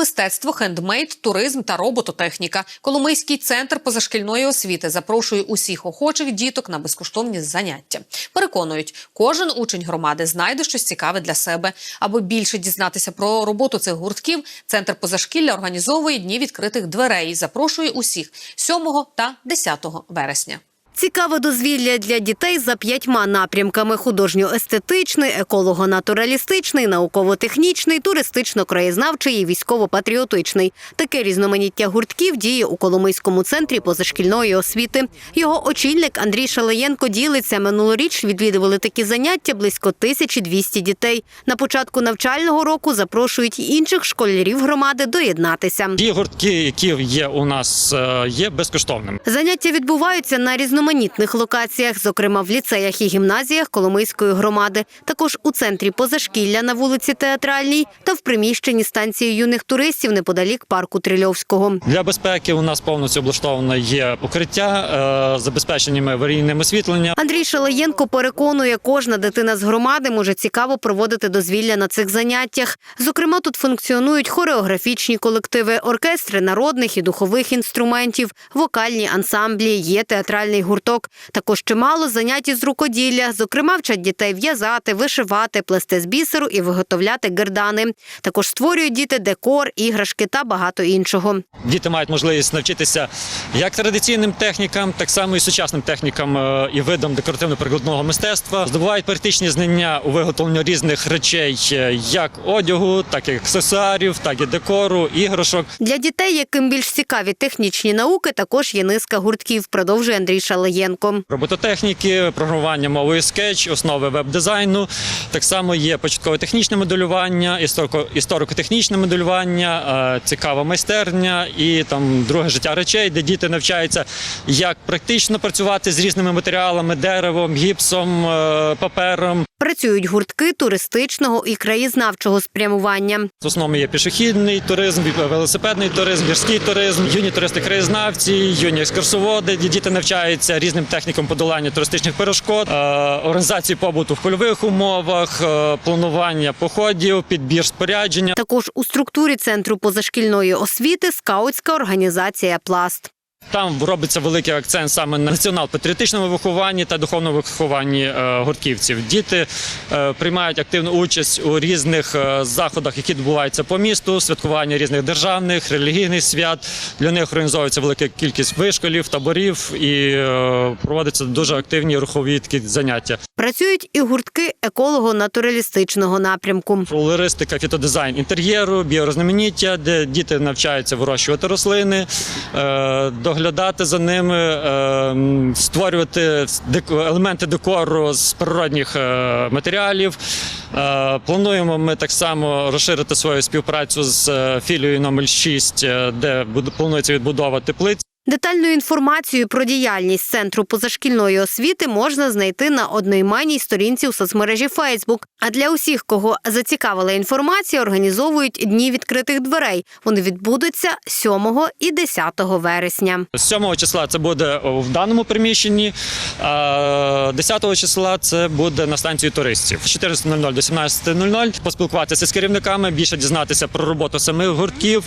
мистецтво, хендмейд, туризм та робототехніка. Коломийський центр позашкільної освіти запрошує усіх охочих діток на безкоштовні заняття. Переконують, кожен учень громади знайде щось цікаве для себе. Аби більше дізнатися про роботу цих гуртків, центр позашкілля організовує дні відкритих дверей. і Запрошує усіх 7 та 10 вересня. Цікаве дозвілля для дітей за п'ятьма напрямками: художньо-естетичний, еколого-натуралістичний, науково-технічний, туристично-краєзнавчий і військово-патріотичний. Таке різноманіття гуртків діє у Коломийському центрі позашкільної освіти. Його очільник Андрій Шалаєнко ділиться. Минулоріч відвідували такі заняття близько 1200 дітей. На початку навчального року запрошують інших школярів громади доєднатися. Ті гуртки, які є у нас, е, є безкоштовними. Заняття відбуваються на різноманітних локаціях, зокрема в ліцеях і гімназіях Коломийської громади, також у центрі позашкілля на вулиці Театральній та в приміщенні станції юних туристів неподалік парку Трильовського. Для безпеки у нас повністю облаштовано є укриття, е, забезпеченими аварійним освітленням. Андрій Шалаєнко переконує, кожна дитина з громади може цікаво проводити дозвілля на цих заняттях. Зокрема, тут функціонують хореографічні колективи, оркестри народних і духових інструментів, вокальні ансамблі, є театральний гурток. Також чимало занять із рукоділля. Зокрема, вчать дітей в'язати, вишивати, плести з бісеру і виготовляти гердани. Також створюють діти декор, іграшки та багато іншого. Діти мають можливість навчитися як традиційним технікам, так само і сучасним технікам е, і видам декоративно-прикладного мистецтва. Здобувають практичні знання у виготовленні різних речей, е, як одягу, так і аксесуарів, так і декору, іграшок. Для дітей, яким більш цікаві технічні науки, також є низка гуртків, продовжує Андрій Шалаєнко. Робототехніки, програмування мовою скетч, основи веб-дизайну. Так само є початкове технічне моделювання, історико- історико-технічне моделювання, е, цікава майстерня і там друге життя речей, де діти навчаються, як практично працювати з різними матеріалами, деревом, гіпсом, е, папером. Працюють гуртки туристичного і краєзнавчого спрямування. В основному є пішохідний туризм, велосипедний туризм, гірський туризм, юні туристи-краєзнавці, юні екскурсоводи, діти навчаються різним технікам подолання туристичних перешкод, е, організації побуту в польових умовах, е, планування походів, підбір спорядження. Також у структурі центру позашкільної освіти скаутська організація Пласт. Там робиться великий акцент саме на націонал-патріотичному вихованні та духовному вихованні е, гуртківців. Діти е, приймають активну участь у різних е, заходах, які відбуваються по місту, святкування різних державних, релігійних свят. Для них організовується велика кількість вишколів, таборів і проводяться дуже активні рухові такі заняття. Працюють і гуртки еколого-натуралістичного напрямку. Флористика, фітодизайн інтер'єру, біорозноманіття, де діти навчаються вирощувати рослини, е, доглядати за ними, е, створювати елементи декору з природних е, матеріалів. Е, Плануємо ми так само розширити свою співпрацю з філією номер 6, е, де планується відбудова теплиць. Детальну інформацію про діяльність центру позашкільної освіти можна знайти на одноіменній сторінці у соцмережі Фейсбук. А для усіх, кого зацікавила інформація, організовують дні відкритих дверей. Вони відбудуться 7 і 10 вересня. З 7 числа це буде в даному приміщенні, а 10 числа це буде на станції туристів. З 14.00 до 17.00 поспілкуватися з керівниками, більше дізнатися про роботу самих гуртків,